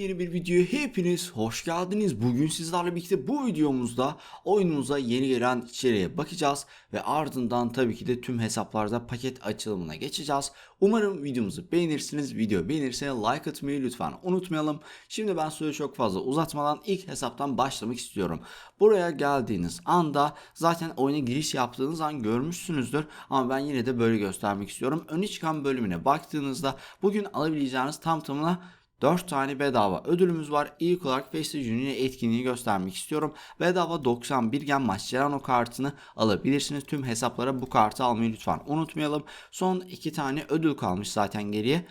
Yepyeni bir videoya hepiniz hoş geldiniz. Bugün sizlerle birlikte bu videomuzda oyunumuza yeni gelen içeriğe bakacağız ve ardından tabii ki de tüm hesaplarda paket açılımına geçeceğiz. Umarım videomuzu beğenirsiniz. Video beğenirse like atmayı lütfen unutmayalım. Şimdi ben sözü çok fazla uzatmadan ilk hesaptan başlamak istiyorum. Buraya geldiğiniz anda zaten oyuna giriş yaptığınız an görmüşsünüzdür ama ben yine de böyle göstermek istiyorum. Öne çıkan bölümüne baktığınızda bugün alabileceğiniz tam tamına 4 tane bedava ödülümüz var. İlk olarak Festi Junior etkinliği göstermek istiyorum. Bedava 91 gen Mascherano kartını alabilirsiniz. Tüm hesaplara bu kartı almayı lütfen unutmayalım. Son 2 tane ödül kalmış zaten geriye.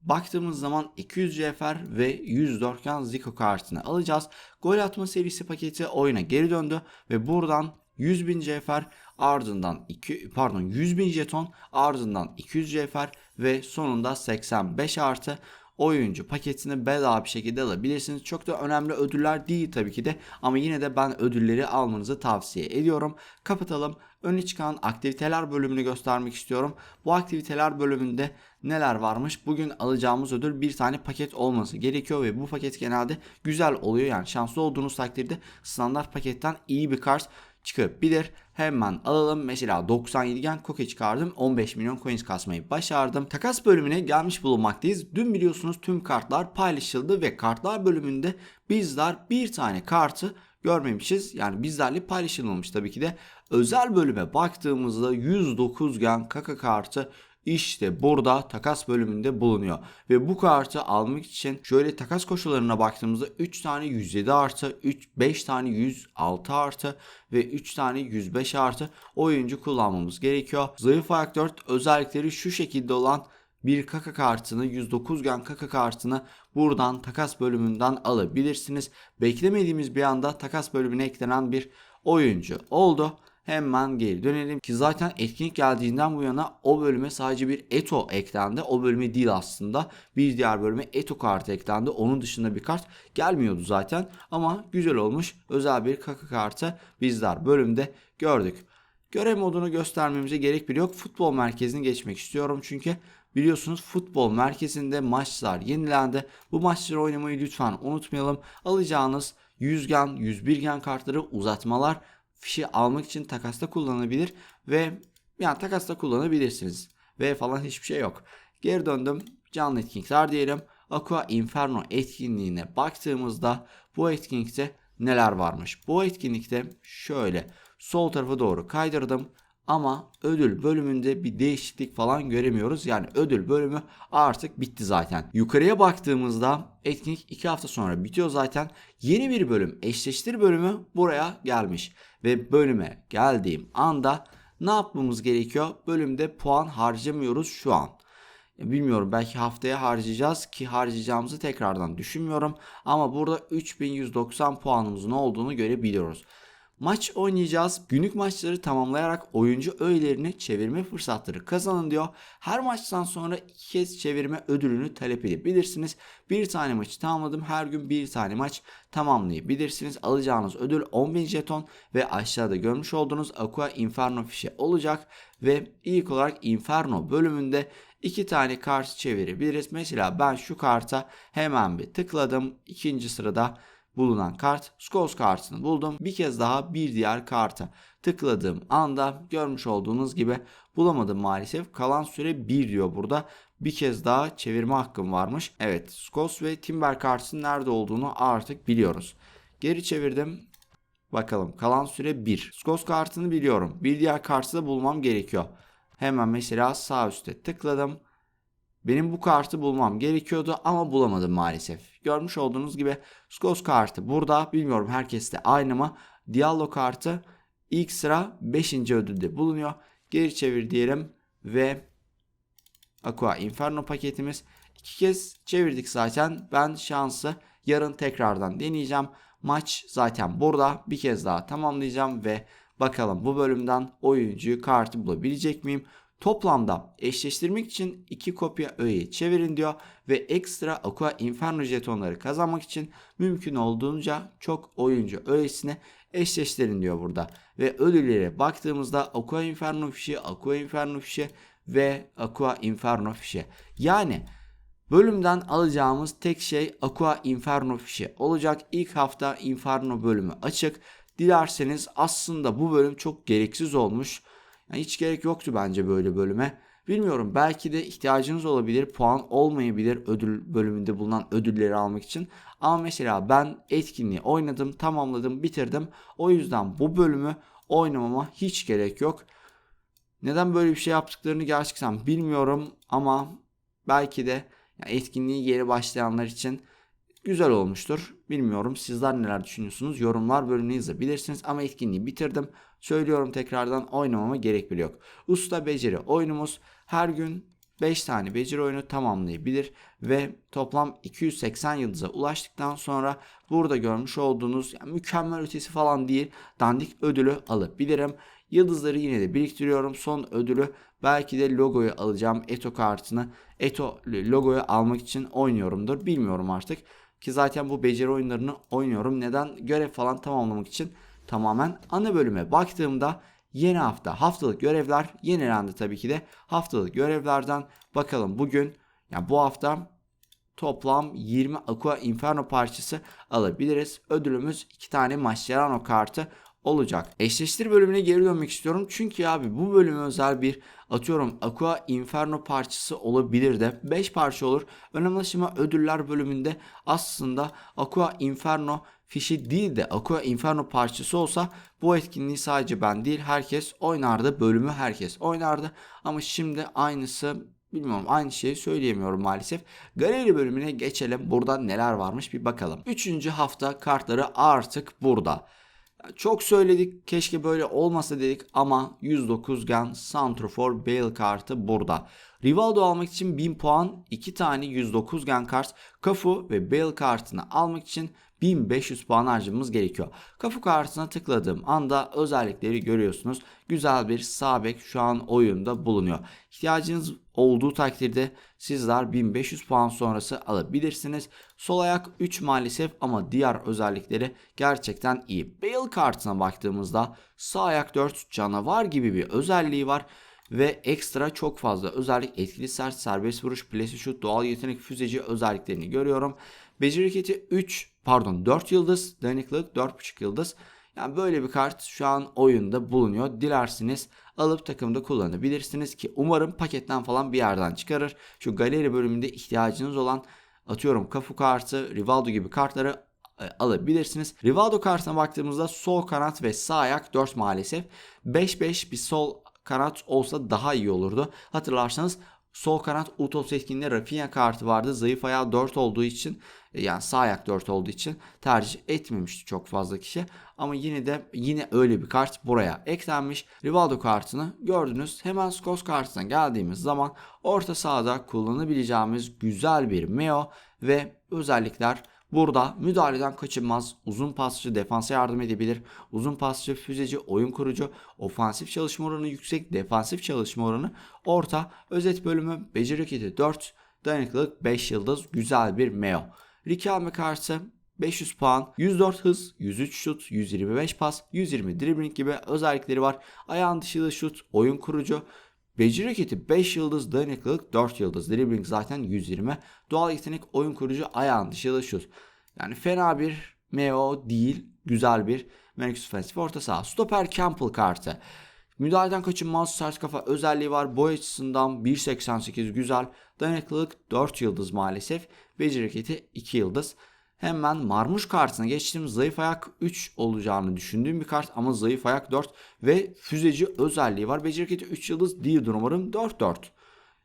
Baktığımız zaman 200 CFR ve 104 gen Zico kartını alacağız. Gol atma serisi paketi oyuna geri döndü ve buradan 100.000 CFR ardından 2 pardon 100.000 jeton ardından 200 CFR ve sonunda 85 artı oyuncu paketini bedava bir şekilde alabilirsiniz. Çok da önemli ödüller değil tabii ki de ama yine de ben ödülleri almanızı tavsiye ediyorum. Kapatalım. Öne çıkan aktiviteler bölümünü göstermek istiyorum. Bu aktiviteler bölümünde neler varmış? Bugün alacağımız ödül bir tane paket olması gerekiyor ve bu paket genelde güzel oluyor. Yani şanslı olduğunuz takdirde standart paketten iyi bir kart çıkabilir. Hemen alalım. Mesela 97 gen koke çıkardım. 15 milyon coins kasmayı başardım. Takas bölümüne gelmiş bulunmaktayız. Dün biliyorsunuz tüm kartlar paylaşıldı ve kartlar bölümünde bizler bir tane kartı görmemişiz. Yani bizlerle paylaşılmamış tabii ki de. Özel bölüme baktığımızda 109 gen kaka kartı işte burada takas bölümünde bulunuyor. Ve bu kartı almak için şöyle takas koşullarına baktığımızda 3 tane 107 artı, 3, 5 tane 106 artı ve 3 tane 105 artı oyuncu kullanmamız gerekiyor. Zayıf ayak 4 özellikleri şu şekilde olan bir kaka kartını 109 gen kaka kartını buradan takas bölümünden alabilirsiniz. Beklemediğimiz bir anda takas bölümüne eklenen bir oyuncu oldu hemen geri dönelim ki zaten etkinlik geldiğinden bu yana o bölüme sadece bir Eto eklendi. O bölüme değil aslında. Bir diğer bölüme Eto kartı eklendi. Onun dışında bir kart gelmiyordu zaten. Ama güzel olmuş. Özel bir kaka kartı bizler bölümde gördük. Görev modunu göstermemize gerek bile yok. Futbol merkezini geçmek istiyorum çünkü biliyorsunuz futbol merkezinde maçlar yenilendi. Bu maçları oynamayı lütfen unutmayalım. Alacağınız 100 gen, 101 gen kartları uzatmalar fişi almak için takasta kullanabilir ve yani takasta kullanabilirsiniz. Ve falan hiçbir şey yok. Geri döndüm. Canlı etkinlikler diyelim. Aqua Inferno etkinliğine baktığımızda bu etkinlikte neler varmış? Bu etkinlikte şöyle sol tarafa doğru kaydırdım ama ödül bölümünde bir değişiklik falan göremiyoruz. Yani ödül bölümü artık bitti zaten. Yukarıya baktığımızda etkinlik 2 hafta sonra bitiyor zaten. Yeni bir bölüm eşleştir bölümü buraya gelmiş. Ve bölüme geldiğim anda ne yapmamız gerekiyor? Bölümde puan harcamıyoruz şu an. Bilmiyorum belki haftaya harcayacağız ki harcayacağımızı tekrardan düşünmüyorum. Ama burada 3190 puanımızın olduğunu görebiliyoruz. Maç oynayacağız. Günlük maçları tamamlayarak oyuncu öğelerini çevirme fırsatları kazanın diyor. Her maçtan sonra iki kez çevirme ödülünü talep edebilirsiniz. Bir tane maçı tamamladım. Her gün bir tane maç tamamlayabilirsiniz. Alacağınız ödül 10.000 jeton ve aşağıda görmüş olduğunuz Aqua Inferno fişi olacak. Ve ilk olarak Inferno bölümünde iki tane kart çevirebiliriz. Mesela ben şu karta hemen bir tıkladım. İkinci sırada bulunan kart Skos kartını buldum. Bir kez daha bir diğer karta tıkladığım anda görmüş olduğunuz gibi bulamadım maalesef. Kalan süre 1 diyor burada. Bir kez daha çevirme hakkım varmış. Evet Skos ve Timber kartının nerede olduğunu artık biliyoruz. Geri çevirdim. Bakalım kalan süre 1. Skos kartını biliyorum. Bir diğer kartı da bulmam gerekiyor. Hemen mesela sağ üstte tıkladım. Benim bu kartı bulmam gerekiyordu ama bulamadım maalesef. Görmüş olduğunuz gibi Skos kartı burada. Bilmiyorum herkeste aynı mı? Diallo kartı ilk sıra 5. ödülde bulunuyor. Geri çevir diyelim ve Aqua Inferno paketimiz. iki kez çevirdik zaten. Ben şansı yarın tekrardan deneyeceğim. Maç zaten burada. Bir kez daha tamamlayacağım ve bakalım bu bölümden oyuncuyu kartı bulabilecek miyim? Toplamda eşleştirmek için iki kopya öğeyi çevirin diyor ve ekstra Aqua Inferno jetonları kazanmak için mümkün olduğunca çok oyuncu öğesine eşleştirin diyor burada. Ve ödüllere baktığımızda Aqua Inferno fişi, Aqua Inferno fişi ve Aqua Inferno fişi. Yani Bölümden alacağımız tek şey Aqua Inferno fişi olacak. İlk hafta Inferno bölümü açık. Dilerseniz aslında bu bölüm çok gereksiz olmuş. Yani hiç gerek yoktu bence böyle bölüme. Bilmiyorum belki de ihtiyacınız olabilir. Puan olmayabilir ödül bölümünde bulunan ödülleri almak için. Ama mesela ben etkinliği oynadım, tamamladım, bitirdim. O yüzden bu bölümü oynamama hiç gerek yok. Neden böyle bir şey yaptıklarını gerçekten bilmiyorum ama belki de yani etkinliği yeni başlayanlar için güzel olmuştur. Bilmiyorum sizler neler düşünüyorsunuz? Yorumlar bölümünü yazabilirsiniz ama etkinliği bitirdim. Söylüyorum tekrardan oynamama gerek bile yok. Usta beceri oyunumuz her gün 5 tane beceri oyunu tamamlayabilir ve toplam 280 yıldıza ulaştıktan sonra burada görmüş olduğunuz yani mükemmel ötesi falan değil dandik ödülü alabilirim. Yıldızları yine de biriktiriyorum. Son ödülü belki de logoyu alacağım. Eto kartını Eto logoyu almak için oynuyorumdur. Bilmiyorum artık. Ki zaten bu beceri oyunlarını oynuyorum. Neden? Görev falan tamamlamak için tamamen ana bölüme baktığımda yeni hafta haftalık görevler yenilendi tabii ki de. Haftalık görevlerden bakalım bugün yani bu hafta toplam 20 Aqua Inferno parçası alabiliriz. Ödülümüz 2 tane Mascherano kartı olacak. Eşleştir bölümüne geri dönmek istiyorum. Çünkü abi bu bölüme özel bir atıyorum Aqua Inferno parçası olabilir de 5 parça olur. Önemli aşama ödüller bölümünde aslında Aqua Inferno fişi değil de Aqua Inferno parçası olsa bu etkinliği sadece ben değil herkes oynardı. Bölümü herkes oynardı. Ama şimdi aynısı Bilmiyorum aynı şeyi söyleyemiyorum maalesef. Galeri bölümüne geçelim. Burada neler varmış bir bakalım. Üçüncü hafta kartları artık burada. Çok söyledik keşke böyle olmasa dedik ama 109 gen Santrofor Bale kartı burada. Rivaldo almak için 1000 puan 2 tane 109 gen kart Kafu ve Bale kartını almak için 1500 puan harcamamız gerekiyor. Kafu kartına tıkladığım anda özellikleri görüyorsunuz. Güzel bir sağ bek şu an oyunda bulunuyor. İhtiyacınız olduğu takdirde sizler 1500 puan sonrası alabilirsiniz. Sol ayak 3 maalesef ama diğer özellikleri gerçekten iyi. Bale kartına baktığımızda sağ ayak 4 canavar gibi bir özelliği var ve ekstra çok fazla özellik etkili sert serbest vuruş, plasi şut, doğal yetenek füzeci özelliklerini görüyorum. Beceri hareketi 3 pardon 4 yıldız, dayanıklılık 4.5 yıldız. Yani böyle bir kart şu an oyunda bulunuyor. Dilerseniz alıp takımda kullanabilirsiniz ki umarım paketten falan bir yerden çıkarır. Şu galeri bölümünde ihtiyacınız olan atıyorum kafu kartı, Rivaldo gibi kartları e, alabilirsiniz. Rivaldo kartına baktığımızda sol kanat ve sağ ayak 4 maalesef. 5-5 bir sol kanat olsa daha iyi olurdu. Hatırlarsanız sol kanat Utos etkinliğinde Rafinha kartı vardı. Zayıf ayağı 4 olduğu için e, yani sağ ayak 4 olduğu için tercih etmemişti çok fazla kişi. Ama yine de yine öyle bir kart buraya eklenmiş. Rivaldo kartını gördünüz. Hemen Skos kartına geldiğimiz zaman orta sahada kullanabileceğimiz güzel bir Meo ve özellikler Burada müdahaleden kaçınmaz, uzun pasçı defansa yardım edebilir, uzun pasçı füzeci, oyun kurucu, ofansif çalışma oranı yüksek, defansif çalışma oranı orta, özet bölümü, beceri hareketi 4, dayanıklılık 5 yıldız, güzel bir Meo. Riquelme kartı 500 puan, 104 hız, 103 şut, 125 pas, 120 dribbling gibi özellikleri var. Ayağın dışı şut, oyun kurucu, Beceri hareketi 5 yıldız, dayanıklılık 4 yıldız. Dribbling zaten 120. Doğal yetenek oyun kurucu ayağın dışı şut. Yani fena bir MO değil. Güzel bir Merkez Offensive orta saha. Stoper Campbell kartı. Müdahaleden kaçınmaz sert kafa özelliği var. Boy açısından 1.88 güzel. Dayanıklılık 4 yıldız maalesef. Beceri hareketi 2 yıldız. Hemen Marmuş kartına geçtim. Zayıf ayak 3 olacağını düşündüğüm bir kart ama zayıf ayak 4 ve füzeci özelliği var. Beceri hareketi 3 yıldız değildir umarım 4-4.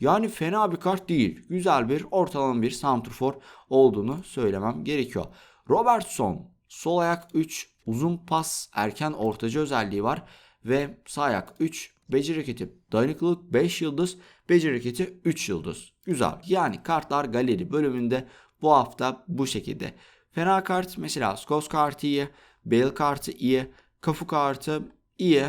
Yani fena bir kart değil. Güzel bir ortalama bir santrfor olduğunu söylemem gerekiyor. Robertson sol ayak 3 uzun pas erken ortacı özelliği var ve sağ ayak 3 beceri dayanıklılık 5 yıldız beceri hareketi 3 yıldız. Güzel. Yani kartlar galeri bölümünde bu hafta bu şekilde. Fena kart mesela Skos kartı iyi, Bale kartı iyi, Kafu kartı iyi.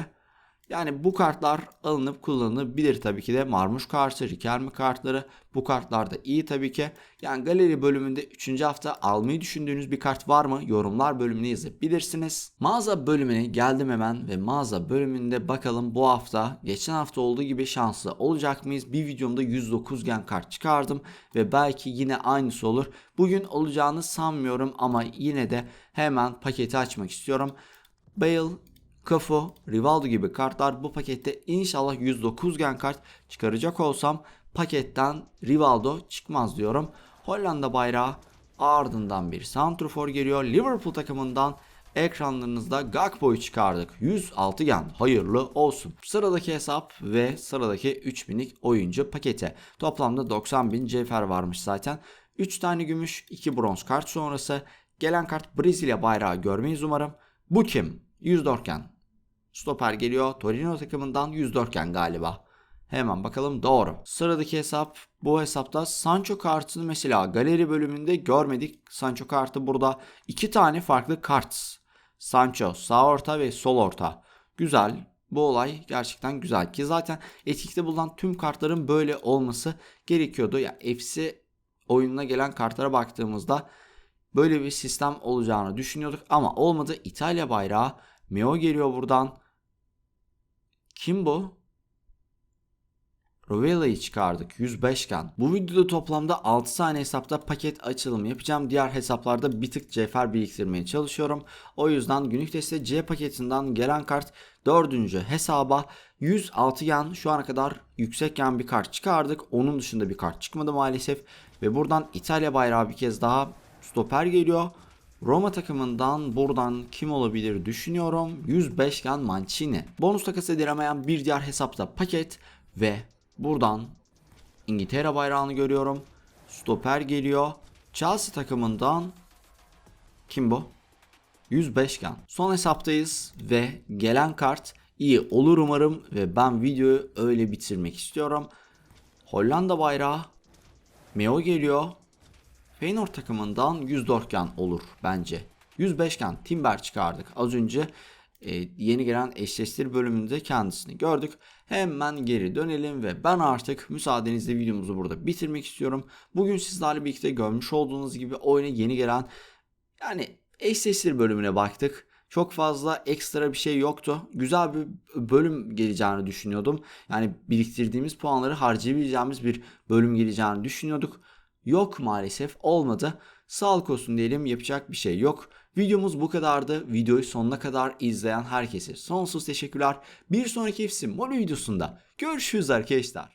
Yani bu kartlar alınıp kullanılabilir tabii ki de. Marmuş kartı, Rikelme kartları bu kartlar da iyi tabii ki. Yani galeri bölümünde 3. hafta almayı düşündüğünüz bir kart var mı? Yorumlar bölümüne yazabilirsiniz. Mağaza bölümüne geldim hemen ve mağaza bölümünde bakalım bu hafta geçen hafta olduğu gibi şanslı olacak mıyız? Bir videomda 109 gen kart çıkardım ve belki yine aynısı olur. Bugün olacağını sanmıyorum ama yine de hemen paketi açmak istiyorum. Bale, Cafu, Rivaldo gibi kartlar bu pakette inşallah 109 gen kart çıkaracak olsam paketten Rivaldo çıkmaz diyorum. Hollanda bayrağı ardından bir Santrofor geliyor. Liverpool takımından ekranlarınızda Gakpo'yu çıkardık. 106 gen hayırlı olsun. Sıradaki hesap ve sıradaki 3000'lik oyuncu paketi. Toplamda 90.000 cevher varmış zaten. 3 tane gümüş, 2 bronz kart sonrası. Gelen kart Brezilya bayrağı görmeyiz umarım. Bu kim? 104 gen. Stoper geliyor. Torino takımından 104 gen galiba. Hemen bakalım doğru. Sıradaki hesap bu hesapta Sancho kartını mesela galeri bölümünde görmedik. Sancho kartı burada iki tane farklı kart. Sancho sağ orta ve sol orta. Güzel. Bu olay gerçekten güzel ki zaten etikte bulunan tüm kartların böyle olması gerekiyordu. Ya yani FC oyununa gelen kartlara baktığımızda böyle bir sistem olacağını düşünüyorduk ama olmadı. İtalya bayrağı Meo geliyor buradan. Kim bu? Rovella'yı çıkardık 105 gen. Bu videoda toplamda 6 tane hesapta paket açılımı yapacağım. Diğer hesaplarda bir tık cevher biriktirmeye çalışıyorum. O yüzden günlük teste C paketinden gelen kart 4. hesaba 106 gen şu ana kadar yüksek gen bir kart çıkardık. Onun dışında bir kart çıkmadı maalesef. Ve buradan İtalya bayrağı bir kez daha stoper geliyor. Roma takımından buradan kim olabilir düşünüyorum. 105 gen Mancini. Bonus takas edilemeyen bir diğer hesapta paket ve buradan İngiltere bayrağını görüyorum. Stoper geliyor. Chelsea takımından kim bu? 105 gen. Son hesaptayız ve gelen kart iyi olur umarım ve ben videoyu öyle bitirmek istiyorum. Hollanda bayrağı Meo geliyor. Feyenoord takımından 104 gen olur bence. 105 gen Timber çıkardık. Az önce e, yeni gelen eşleştir bölümünde kendisini gördük. Hemen geri dönelim ve ben artık müsaadenizle videomuzu burada bitirmek istiyorum. Bugün sizlerle birlikte görmüş olduğunuz gibi oyuna yeni gelen yani eşleştir bölümüne baktık. Çok fazla ekstra bir şey yoktu. Güzel bir bölüm geleceğini düşünüyordum. Yani biriktirdiğimiz puanları harcayabileceğimiz bir bölüm geleceğini düşünüyorduk. Yok maalesef olmadı. Sağlık olsun diyelim yapacak bir şey yok. Videomuz bu kadardı. Videoyu sonuna kadar izleyen herkese sonsuz teşekkürler. Bir sonraki FC Molo videosunda görüşürüz arkadaşlar.